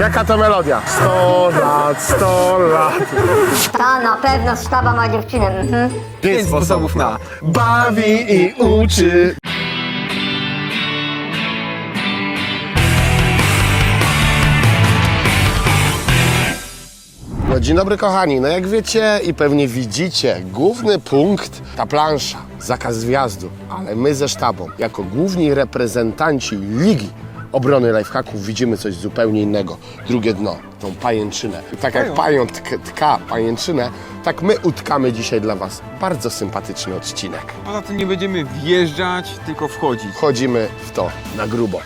Jaka to melodia? 100 lat, 100 lat. Ta na pewno sztaba ma dziewczynę. Mhm. Pięć sposobów na bawi i uczy. No, dzień dobry kochani, no jak wiecie i pewnie widzicie, główny punkt ta plansza, zakaz wjazdu, ale my ze sztabą, jako główni reprezentanci Ligi Obrony Lifehacków widzimy coś zupełnie innego. Drugie dno, tą pajęczynę. Tak jak pająk tk- tka pajęczynę, tak my utkamy dzisiaj dla Was bardzo sympatyczny odcinek. Poza tym nie będziemy wjeżdżać, tylko wchodzić. Wchodzimy w to na grubo.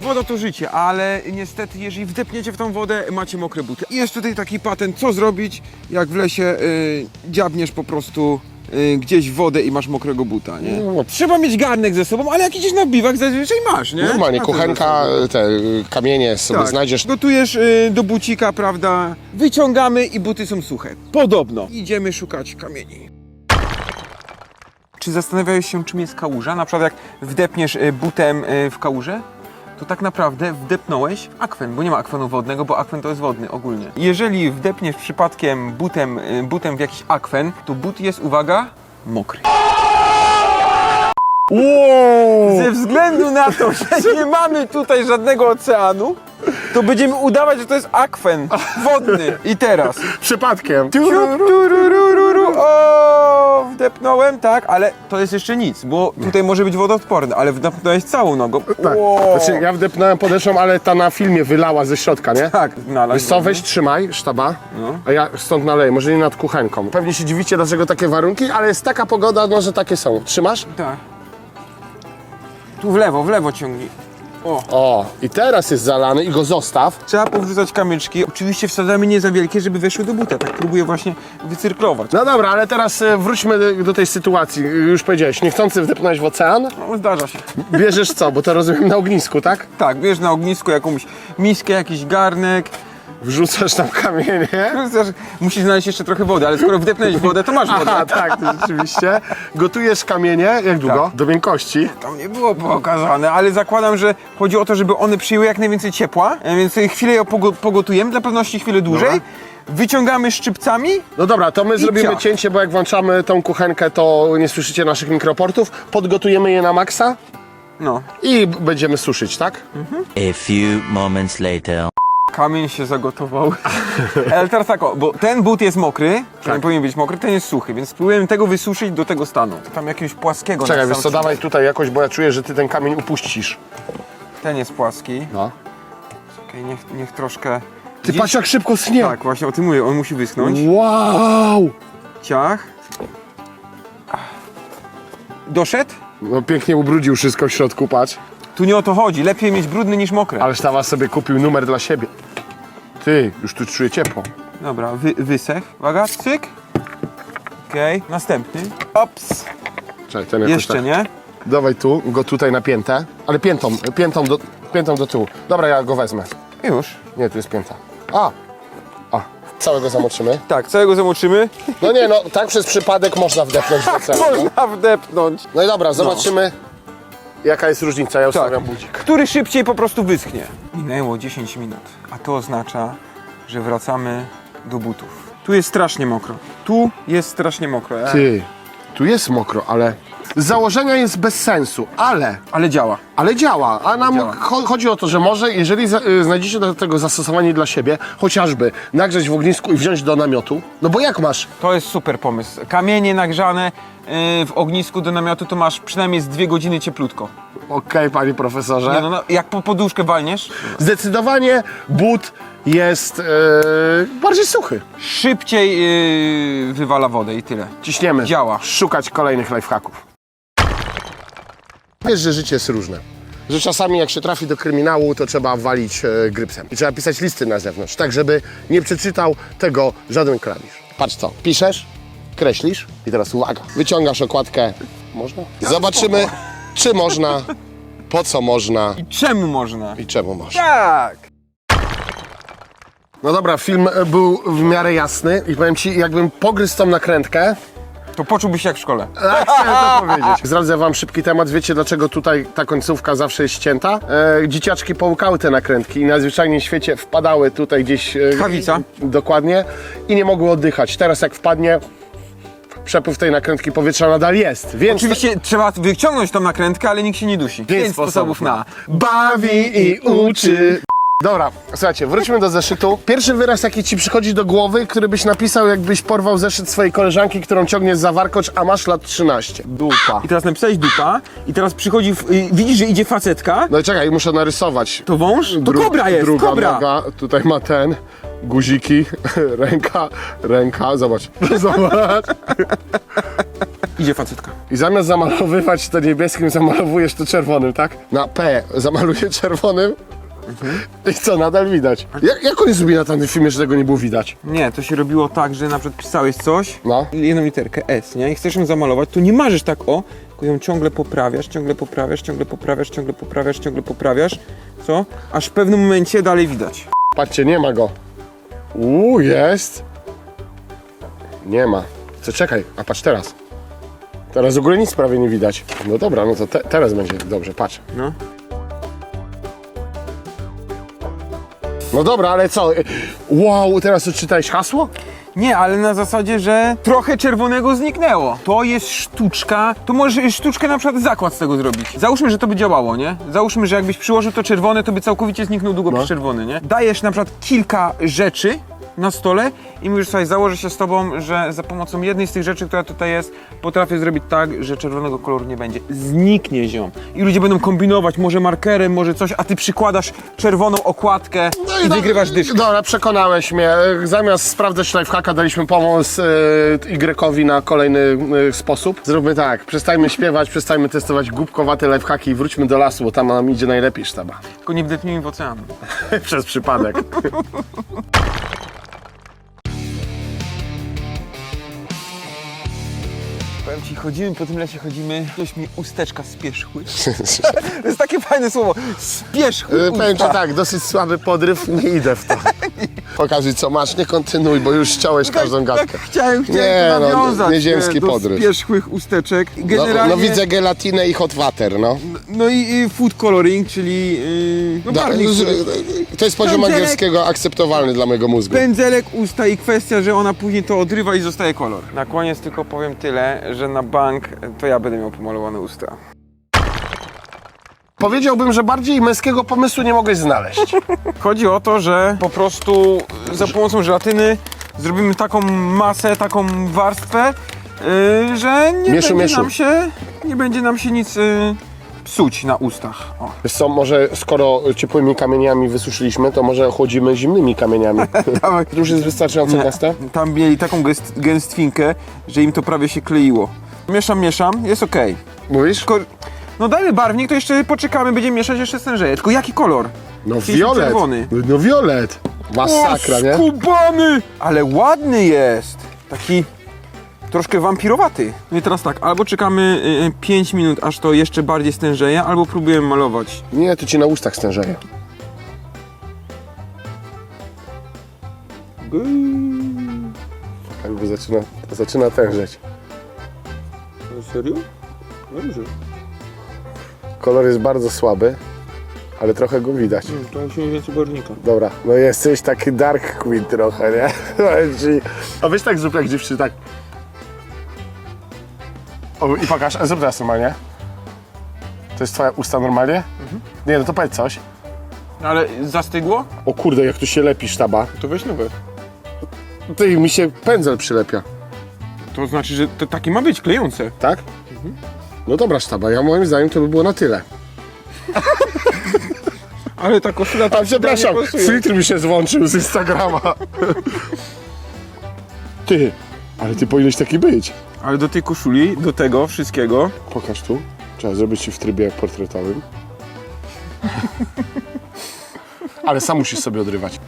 Woda to życie, ale niestety jeżeli wdepniecie w tą wodę, macie mokre buty. I jest tutaj taki patent, co zrobić, jak w lesie y, dziabniesz po prostu y, gdzieś w wodę i masz mokrego buta, nie? No. Trzeba mieć garnek ze sobą, ale jak idziesz na biwak, zazwyczaj masz, nie? Normalnie, Masz kuchenka, te y, kamienie sobie Tak. znajdziesz. Gotujesz y, do bucika, prawda? Wyciągamy i buty są suche. Podobno. Idziemy szukać kamieni. Czy zastanawiałeś się, czym jest kałuża? Na przykład jak wdepniesz y, butem y, w kałużę, to tak naprawdę wdepnąłeś w akwen, bo nie ma akwenu wodnego, bo akwen to jest wodny ogólnie. Jeżeli wdepniesz przypadkiem butem, y, butem w jakiś akwen, to but jest, uwaga, mokry. Ze względu na to, że nie mamy tutaj żadnego oceanu, to będziemy udawać, że to jest akwen wodny. I teraz. Przypadkiem. Tururururu, O, wdepnąłem, tak, ale to jest jeszcze nic, bo tutaj może być wodoodporny, ale wdepnąłeś całą nogą. Tak. Znaczy, ja wdepnąłem podeszłą, ale ta na filmie wylała ze środka, nie? Tak, nalać. Wiesz co, weź trzymaj sztaba, No. a ja stąd naleję, może nie nad kuchenką. Pewnie się dziwicie, dlaczego takie warunki, ale jest taka pogoda, no, że takie są. Trzymasz? Tak. Tu w lewo, w lewo ciągnij. O. O, i teraz jest zalany i go zostaw. Trzeba powrzucać kamyczki. Oczywiście wsadzamy nie za wielkie, żeby weszły do buta. Tak próbuję właśnie wycyrklować. No dobra, ale teraz e, wróćmy do, do tej sytuacji. Już powiedziałeś, niechcący wdepnąć w ocean. No, zdarza się. Bierzesz co, bo to rozumiem na ognisku, tak? Tak, bierz na ognisku jakąś miskę, jakiś garnek. Wrzucasz tam kamienie. Musisz znaleźć jeszcze trochę wody, ale skoro wdepnąłeś wodę, to masz wodę. Aha, tak, to rzeczywiście. Gotujesz kamienie, jak długo? Tak. Do miękkości. Tam nie było pokazane, ale zakładam, że chodzi o to, żeby one przyjęły jak najwięcej ciepła, e, więc chwilę je pogo- pogotujemy, dla pewności chwilę dłużej. Wyciągamy szczypcami. No dobra, to my zrobimy ciach. cięcie, bo jak włączamy tą kuchenkę, to nie słyszycie naszych mikroportów. Podgotujemy je na maksa No, i b- będziemy suszyć, tak? A few moments later. Kamień się zagotował. ale teraz tak, o, bo ten but jest mokry, tak. nie powinien być mokry, ten jest suchy, więc spróbujemy tego wysuszyć do tego stanu. Tam jakiegoś płaskiego Czekaj, wiesz sam co, dawaj tutaj jakoś, bo ja czuję, że ty ten kamień upuścisz. Ten jest płaski. No. Okej, niech, niech troszkę... Ty Gdzieś- patrz jak szybko schnie. Tak, właśnie o tym mówię, on musi wyschnąć. Wow! Ciach. Doszedł? No pięknie ubrudził wszystko w środku, patrz. Tu nie o to chodzi, lepiej mieć brudny niż mokry. Ale Sztawa sobie kupił numer dla siebie. Ty, już tu czuję ciepło. Dobra, wy, wysech. Uwaga, cyk. Okej, następny. Ops. Czekaj, ten jakoś Jeszcze tak. nie. Dawaj tu, go tutaj na piętę. Ale piętą, piętą do, piętą do tyłu. Dobra, ja go wezmę. Już. Nie, tu jest pięta. A! A, całego zamoczymy. Tak, całego zamoczymy. No nie, no tak przez przypadek można wdepnąć w ocean. no. Można wdepnąć. No i dobra, zobaczymy jaka jest różnica. Ja ustawiam Tak. budzik. Który szybciej po prostu wyschnie. Minęło 10 minut, a to oznacza, że wracamy do butów. Tu jest strasznie mokro. Tu jest strasznie mokro. E, Ty, tu jest mokro, ale z założenia jest bez sensu, ale, Ale działa. Ale działa. A nam Działa. cho- chodzi o to, że może, jeżeli za, y, znajdziecie do tego zastosowanie dla siebie, chociażby nagrzeć w ognisku i wziąć do namiotu, no bo jak masz? To jest super pomysł. Kamienie nagrzane yy, w ognisku do namiotu to masz przynajmniej z dwie godziny cieplutko. Okej, panie profesorze. Nie, no, no, jak po poduszkę walniesz, Zdecydowanie but jest yy, bardziej suchy. szybciej yy, wywala wodę i tyle. Ciśniemy. Działa. Szukać kolejnych lifehacków. Wiesz, że życie jest różne. Że czasami jak się trafi do kryminału, to trzeba walić e, grypsem. I trzeba pisać listy na zewnątrz, tak żeby nie przeczytał tego żaden klawisz. Patrz co, piszesz, kreślisz i teraz uwaga, wyciągasz okładkę. Można? Zobaczymy, czy można, po co można Czemu można? i czemu można. Tak! No dobra, film e, był w miarę jasny i powiem Ci, jakbym pogryzł tą nakrętkę, To poczułbyś się jak w szkole. Tak, chciałem to powiedzieć. Zdradzę wam szybki temat. Wiecie dlaczego tutaj ta końcówka zawsze jest ścięta? E, dzieciaczki połukały te nakrętki i na zwyczajnym świecie wpadały tutaj gdzieś... E, Tchawica. Dokładnie. I nie mogły oddychać. Teraz jak wpadnie, przepływ tej nakrętki powietrza nadal jest. Więc Oczywiście trzeba wyciągnąć tą nakrętkę, ale nikt się nie dusi. Pięć sposobów na. bawi i uczy. Dobra, słuchajcie, wróćmy do zeszytu. Pierwszy wyraz, jaki ci przychodzi do głowy, który byś napisał, jakbyś porwał zeszyt swojej koleżanki, którą ciągniesz za warkocz, a masz lat 13. Dupa. I teraz napisałeś dupa i teraz przychodzi, w, widzisz, że idzie facetka, No i czekaj, muszę narysować. to wąż? To Dru- kobra jest, druga kobra! Noga, tutaj ma ten, guziki, ręka, ręka, zobacz, zobacz. Idzie facetka. I zamiast zamalowywać to niebieskim, zamalowujesz to czerwonym, tak? Na P zamaluję czerwonym i co, nadal widać. Jak, jak oni zrobili na tamtym filmie, że tego nie było widać? Nie, to się robiło tak, że na przykład pisałeś coś, No. jedną literkę S, nie? I chcesz ją zamalować, to nie marzysz tak o, tylko ją ciągle poprawiasz, ciągle poprawiasz, ciągle poprawiasz, ciągle poprawiasz, ciągle poprawiasz, co? Aż w pewnym momencie dalej widać. Patrzcie, nie ma go. Uuu, jest. Nie ma. Co, czekaj, a patrz teraz. Teraz w ogóle nic prawie nie widać. No dobra, no to te, teraz będzie dobrze, patrz. No. No dobra, ale co? Wow, teraz odczytałeś hasło? Nie, ale na zasadzie, że trochę czerwonego zniknęło. To jest sztuczka, to możesz sztuczkę na przykład zakład z tego zrobić. Załóżmy, że to by działało, nie? Załóżmy, że jakbyś przyłożył to czerwone, to by całkowicie zniknął długopis No. czerwony, nie? Dajesz na przykład kilka rzeczy na stole i mówisz sobie, założę się z tobą, że za pomocą jednej z tych rzeczy, która tutaj jest, potrafię zrobić tak, że czerwonego koloru nie będzie. Zniknie ziom. I ludzie będą kombinować, może markerem, może coś, a ty przykładasz czerwoną okładkę i do- wygrywasz dyszkę. Dobra, przekonałeś mnie. Zamiast sprawdzać lifehacka, daliśmy pomoc e, Y na kolejny e, sposób. Zróbmy tak, przestajmy śpiewać, przestajmy testować głupkowate lifehacki i wróćmy do lasu, bo tam nam idzie najlepiej sztaba. Tylko nie wdepnijmy w ocean. Przez przypadek. Powiem ci, chodzimy po tym lesie, chodzimy, ktoś mi usteczka spieszły. to jest takie fajne słowo, spieszły E, Powiem ci usta. tak, dosyć słaby podryw, nie idę w to. Pokazuj co masz, nie kontynuuj, bo już ściąłeś każdą tak, gadkę. tak chciałem, chciałem Nie, no, nawiązać nieziemski e, do podryw. spieszłych usteczek. No, Generalnie, no widzę gelatinę i hot water, no. no i, food coloring, czyli yy, no Da, barwnik, z- który- to jest poziom Pędzelek. angielskiego akceptowalny dla mojego mózgu. Pędzelek, usta i kwestia, że ona później to odrywa i zostaje kolor. Na koniec tylko powiem tyle, że na bank to ja będę miał pomalowane usta. Powiedziałbym, że bardziej męskiego pomysłu nie mogłeś znaleźć. Chodzi o to, że po prostu za pomocą żelatyny zrobimy taką masę, taką warstwę, yy, że nie Mieszu, będzie mieszu. nam się nie będzie nam się nic yy, psuć na ustach. O. Wiesz co, może skoro ciepłymi kamieniami wysuszyliśmy, to może chłodzimy zimnymi kamieniami. Dawaj. To już jest wystarczająco gęste? Tam mieli taką gest, gęstwinkę, że im to prawie się kleiło. Mieszam, mieszam, jest ok. Mówisz? Tylko, no dajmy barwnik, to jeszcze poczekamy, będziemy mieszać jeszcze stężeje. Tylko jaki kolor? No Chcieliśmy violet. czerwony. No violet. Masakra, nie? skubany! Ale ładny jest. Taki troszkę wampirowaty. No i teraz tak, albo czekamy 5 minut, aż to jeszcze bardziej stężeje, albo próbujemy malować. Nie, to ci na ustach stężeje. Jakby zaczyna, zaczyna tężeć. Serio? Dobrze. Kolor jest bardzo słaby, ale trochę go widać. To musimy więcej barwnika. Dobra, no jesteś taki dark queen trochę, nie? Powiem ci. A weź tak zrób jak dziewczyny, tak. O, I pokaż, zrób teraz normalnie. To jest twoja usta normalnie? Nie, no to powiedz coś. Ale zastygło? O kurde, jak tu się lepi sztaba. To weź nowe. Ty, mi się pędzel przylepia, To znaczy, że to takie ma być klejące. tak? No dobra sztaba, ja moim zdaniem to by było na tyle. Ale ta koszula A przepraszam, nie pasuje. filtr mi się złączył z Instagrama. Ty, ale ty powinieneś taki być. Ale do tej koszuli, do tego wszystkiego, Pokaż tu. Trzeba zrobić ci w trybie portretowym. Ale sam musisz sobie odrywać.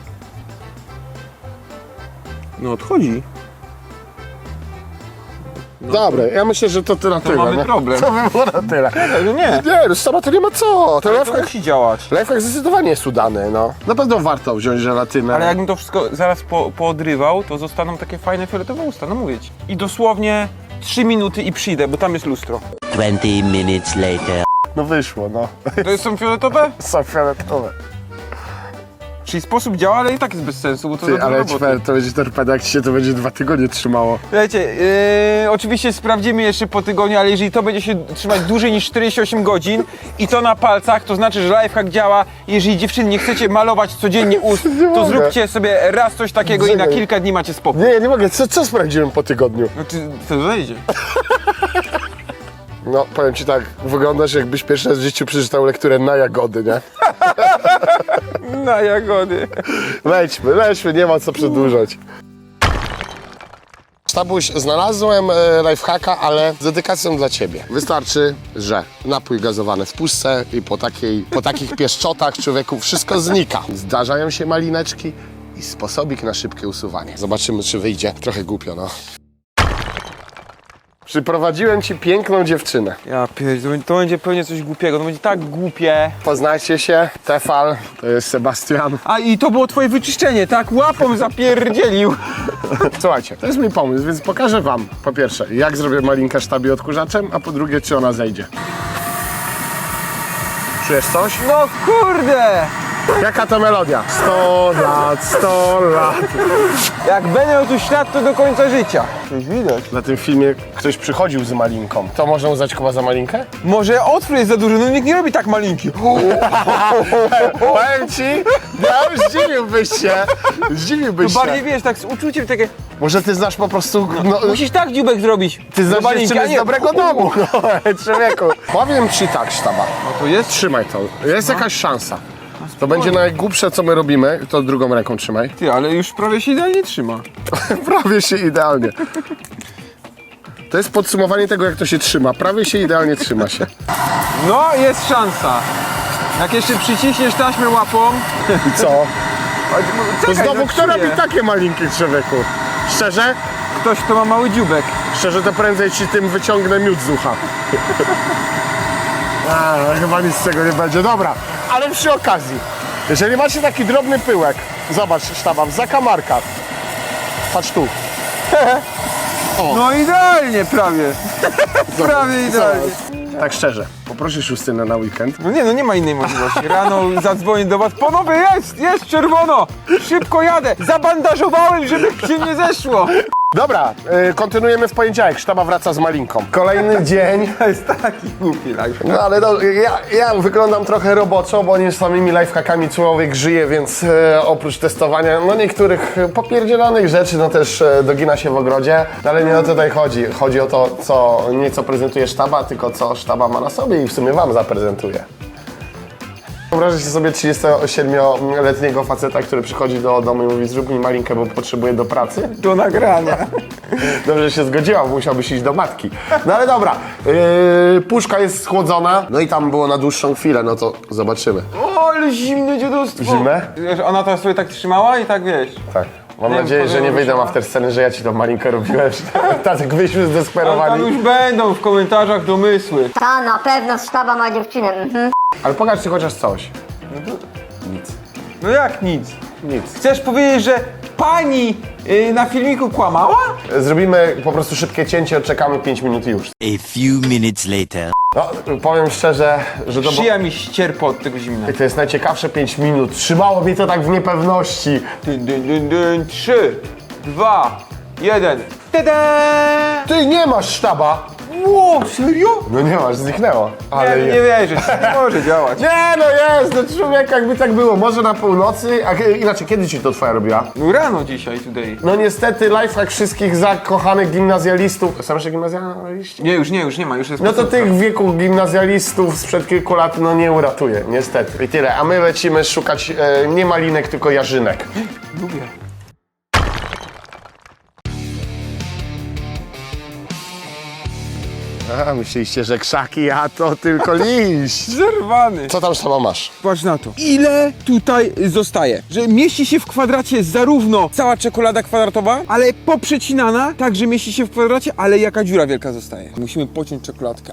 no odchodzi. Dobra, ja myślę, że to, to na tyle. mamy nie? problem. To by było na tyle. No nie, Nie, no sama to nie ma co. To to lifehack, musi działać. lifehack zdecydowanie jest udany, no. Na pewno warto wziąć żelatynę. Ale jakbym to wszystko zaraz po, poodrywał, to zostaną takie fajne fioletowe usta, no mówię ci. I dosłownie 3 minuty i przyjdę, bo tam jest lustro. 20 minutes later. No wyszło, no. To są fioletowe? Są fioletowe. Czyli sposób działa, ale i tak jest bez sensu, bo to Ty, ale ćwer, to będzie torpeda, jak ci się to będzie dwa tygodnie trzymało. Słuchajcie, yy, oczywiście sprawdzimy jeszcze po tygodniu, ale jeżeli to będzie się trzymać dłużej niż 48 godzin i to na palcach, to znaczy, że lifehack działa. Jeżeli dziewczyny nie chcecie malować codziennie ust, to mogę. zróbcie sobie raz coś takiego i na Czekaj. kilka dni macie spokój. Nie, ja nie mogę. Co, co sprawdziłem po tygodniu? Znaczy, to zejdzie. No, powiem ci tak, wyglądasz jakbyś pierwszy raz w życiu przeczytał lekturę na jagody, nie? Na jagody. Lećmy, lećmy, nie ma co przedłużać. Sztabuś, znalazłem e, lifehacka, ale z dedykacją dla Ciebie. Wystarczy, że napój gazowany w puszce i po, takiej, po takich pieszczotach człowieku wszystko znika. Zdarzają się malineczki i sposobik na szybkie usuwanie. Zobaczymy, czy wyjdzie. Trochę głupio, no. Przyprowadziłem Ci piękną dziewczynę. Ja pierdolę, to będzie pewnie coś głupiego, to będzie tak głupie. Poznajcie się, Tefal, to jest Sebastian. A i to było twoje wyczyszczenie, tak? Łapą zapierdzielił. Słuchajcie, to jest mój pomysł, więc pokażę wam po pierwsze, jak zrobię malinkę sztabi odkurzaczem, a po drugie, czy ona zejdzie. Czujesz coś? No kurde! Jaka to melodia? 100 lat, 100 lat. Jak będę miał tu ślad, to do końca życia. Coś widać. Na tym filmie ktoś przychodził z malinką. To można uznać koła za malinkę? Może otwór jest za duży, no nikt nie robi tak malinki. Powiem ci, ja zdziwiłbyś się. Zdziwiłbyś To się. bardziej wiesz, tak z uczuciem takie. Może ty znasz po prostu... No, Musisz tak dziubek zrobić. ty do znasz malinki, dziewczynę z nie- dobrego domu. No, człowieku. Powiem ci tak, sztaba. No to jest. Trzymaj to. Jest jakaś szansa. To będzie najgłupsze, co my robimy. To drugą ręką trzymaj. Ty, ale już prawie się idealnie trzyma. Prawie się idealnie. To jest podsumowanie tego, jak to się trzyma. Prawie się idealnie trzyma się. No, jest szansa. Jak jeszcze przyciśniesz taśmę łapą. I co? To Czekaj, znowu no kto czuję. robi takie malinki człowieku? Szczerze? Ktoś, kto ma mały dziubek. Szczerze to prędzej ci tym wyciągnę miód z ucha. A, chyba nic z tego nie będzie. Dobra, ale przy okazji, jeżeli macie taki drobny pyłek, zobacz sztaba, w zakamarkach. Patrz tu. No idealnie prawie. prawie idealnie. Tak szczerze, poproszę Justynę na weekend. No nie, no nie ma innej możliwości. Rano zadzwonię do was. Panowie, jest, jest czerwono. Szybko jadę. Zabandażowałem, żeby się nie zeszło. Dobra, y, kontynuujemy w poniedziałek. Sztaba wraca z malinką. Kolejny dzień. To jest taki głupi life. No ale no, ja, ja wyglądam trochę roboczo, bo nie samymi lifehackami człowiek żyje, więc e, oprócz testowania no niektórych e, popierdzielonych rzeczy, no też e, dogina się w ogrodzie. No, ale nie o to tutaj chodzi. Chodzi o to, co nie co prezentuje sztaba, tylko co sztaba ma na sobie i w sumie wam zaprezentuje. Wyobraźcie sobie 37-letniego faceta, który przychodzi do domu i mówi zrób mi malinkę, bo potrzebuję do pracy. Do nagrania. Dobrze, że się zgodziła, bo musiałbyś iść do matki. No ale dobra, yy, puszka jest schłodzona, no i tam było na dłuższą chwilę, no to zobaczymy. O, ale zimne dziadostwo. Zimne? Wiesz, ona teraz sobie tak trzymała i tak wiesz. Tak. Mam Nie nadzieję, wiem, że nie powiem, wyjdę że- after sceny, że ja ci tą malinkę robiłem. tak byliśmy Ale tam zdesperowani. już będą w komentarzach domysły. Ta na pewno sztaba ma dziewczynę. Mhm. Ale pokażcie chociaż coś. No jak nic. Nic. Chcesz powiedzieć, że pani y, na filmiku kłamała? Zrobimy po prostu szybkie cięcie, odczekamy 5 minut i już. A few minutes later. No, powiem szczerze, że to, było, Szyja mi ścierpa od tego zimna. to jest najciekawsze 5 minut. Trzymało mnie to tak w niepewności. Dyn, dyn, dyn, dyn. Trzy, dwa, jeden. Tada! Ty nie masz sztaba! Ło, serio? No nie masz, zniknęło. Ale nie, je- nie wierzę, nie może działać. Nie no jest, no człowiek jakby tak było, może na północy, a inaczej kiedy ci to twoja robiła? No rano dzisiaj tutaj. No niestety lifehack wszystkich zakochanych gimnazjalistów, są jeszcze gimnazjaliści? Nie, już nie, już nie ma, już jest No to tych w wieku gimnazjalistów sprzed kilku lat no nie uratuje, niestety. I tyle, a my lecimy szukać e, nie malinek, tylko jarzynek. Lubię. A, myśleliście, że krzaki, a to tylko liść. Zerwany. Co tam sama masz? Patrz na to. Ile tutaj zostaje? Że mieści się w kwadracie zarówno cała czekolada kwadratowa, ale poprzecinana, tak, że mieści się w kwadracie, ale jaka dziura wielka zostaje. Musimy pociąć czekoladkę.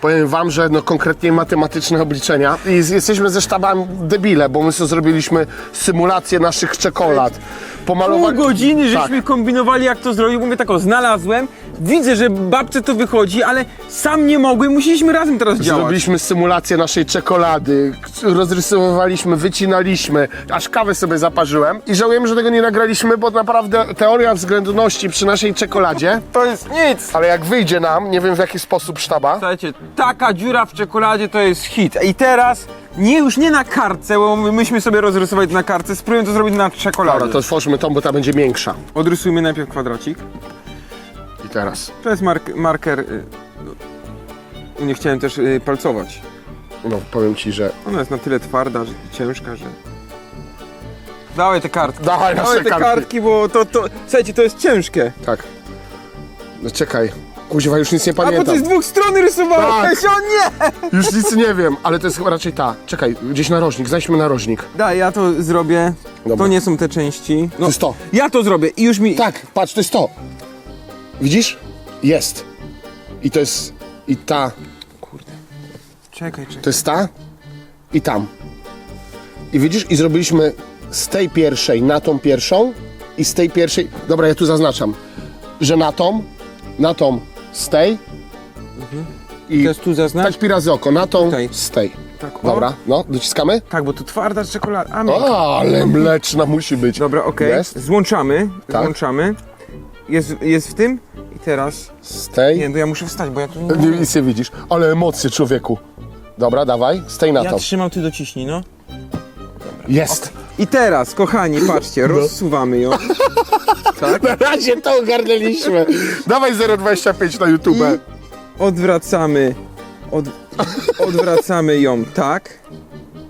Powiem wam, że no konkretnie matematyczne obliczenia i z- jesteśmy ze sztabami debile, bo my sobie zrobiliśmy symulację naszych czekolad. Pół godziny Tak. żeśmy kombinowali jak to zrobić. Mówię tak o, znalazłem, widzę, że babce to wychodzi, ale sam nie mogłem, musieliśmy razem teraz działać. Zrobiliśmy symulację naszej czekolady, rozrysowywaliśmy, wycinaliśmy, aż kawę sobie zaparzyłem i żałujemy, że tego nie nagraliśmy, bo naprawdę teoria względności przy naszej czekoladzie, To jest nic! ale jak wyjdzie nam, nie wiem w jaki sposób sztaba, Słuchajcie, taka dziura w czekoladzie to jest hit. I teraz, nie już nie na kartce, bo my- myśmy sobie rozrysować na kartce, spróbujmy to zrobić na czekoladzie. dobra, to tworzymy tą, bo ta będzie większa. Odrysujmy najpierw kwadracik. I teraz, To jest mark marker... y, no, Nie chciałem też y, palcować. no powiem ci, że Ona jest na tyle twarda, że ciężka, że... Dawaj te kartki. Dawaj nasze Dawaj te kartki. kartki, bo to, to... Słuchajcie, to jest ciężkie. tak. No czekaj, kuźwa, już nic nie A bo pamiętam. ty z dwóch stron rysowałeś, Tak. o nie! Już nic nie wiem, ale to jest chyba raczej ta. Czekaj, gdzieś narożnik, znajdźmy narożnik. Daj, ja to zrobię. Dobra. To nie są te części. No, To jest to. Ja to zrobię i już mi... Tak, patrz, to jest to. Widzisz? Jest. I to jest, i ta, Czekaj, czekaj. to jest ta i tam. I widzisz, i zrobiliśmy z tej pierwszej na tą pierwszą i z tej pierwszej, dobra, ja tu zaznaczam, że na tą, na tą z tej i Teraz tu zaznacz. tak oko, na tą Tutaj. z tej. Tak, o. Dobra, no, dociskamy? Tak, bo to twarda czekolada. A, miękka. O, ale mleczna musi być. Dobra, okej. Jest? Złączamy, Tak. złączamy. Jest, jest w tym i teraz... Z tej. Nie, no ja muszę wstać, bo ja tu nie nic nie widzisz, ale emocje człowieku. Dobra, dawaj, z tej na Ja to. trzymam, ty dociśnij, no. Jest. I teraz, kochani, patrzcie, rozsuwamy ją. Tak? Na razie to ogarnęliśmy. Dawaj 0,25 na YouTube. Odwracamy. Od, odwracamy ją tak.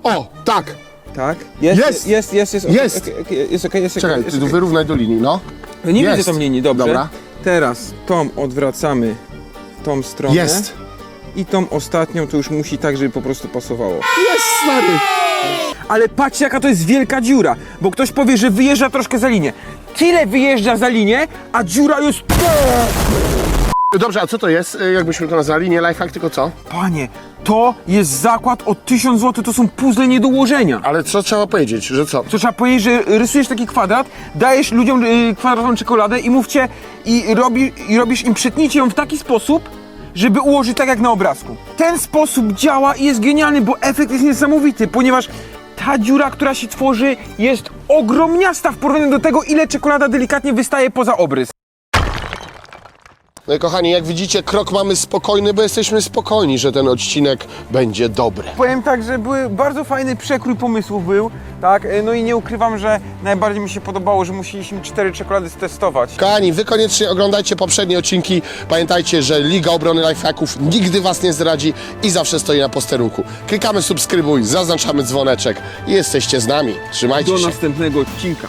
O, tak. Tak. Jest, Jest! jest, jest, jest. Jest! okej, okej, jest okej, jest Czekaj, okej. ty jest tu okej. wyrównaj do linii, no. No nie Jest. widzę tam linii, dobrze. Dobra. Teraz tą odwracamy w tą stronę. Jest. I tą ostatnią to już musi tak, żeby po prostu pasowało. Jest, stary. Ale patrzcie jaka to jest wielka dziura, bo ktoś powie, że wyjeżdża troszkę za linię. Tyle wyjeżdża za linię, a dziura jest... Dobrze, a co to jest? Y, Jakbyśmy to nazwali? Nie lifehack, tylko co? Panie, to jest zakład o 1000 zł, to są puzzle nie do ułożenia. Ale co trzeba powiedzieć, że co? Co trzeba powiedzieć, że rysujesz taki kwadrat, dajesz ludziom y, kwadratową czekoladę i mówcie i, robi, i robisz im przetnijcie ją w taki sposób, żeby ułożyć tak jak na obrazku. Ten sposób działa i jest genialny, bo efekt jest niesamowity, ponieważ ta dziura, która się tworzy, jest ogromniasta w porównaniu do tego, ile czekolada delikatnie wystaje poza obrys. No i kochani, jak widzicie, krok mamy spokojny, bo jesteśmy spokojni, że ten odcinek będzie dobry. Powiem tak, że były bardzo fajny przekrój pomysłów był, tak, no i nie ukrywam, że najbardziej mi się podobało, że musieliśmy cztery czekolady stestować. Kochani, wy koniecznie oglądajcie poprzednie odcinki. Pamiętajcie, że Liga Obrony Lifehacków nigdy was nie zdradzi i zawsze stoi na posterunku. Klikamy subskrybuj, zaznaczamy dzwoneczek i jesteście z nami. Trzymajcie Do się. następnego odcinka.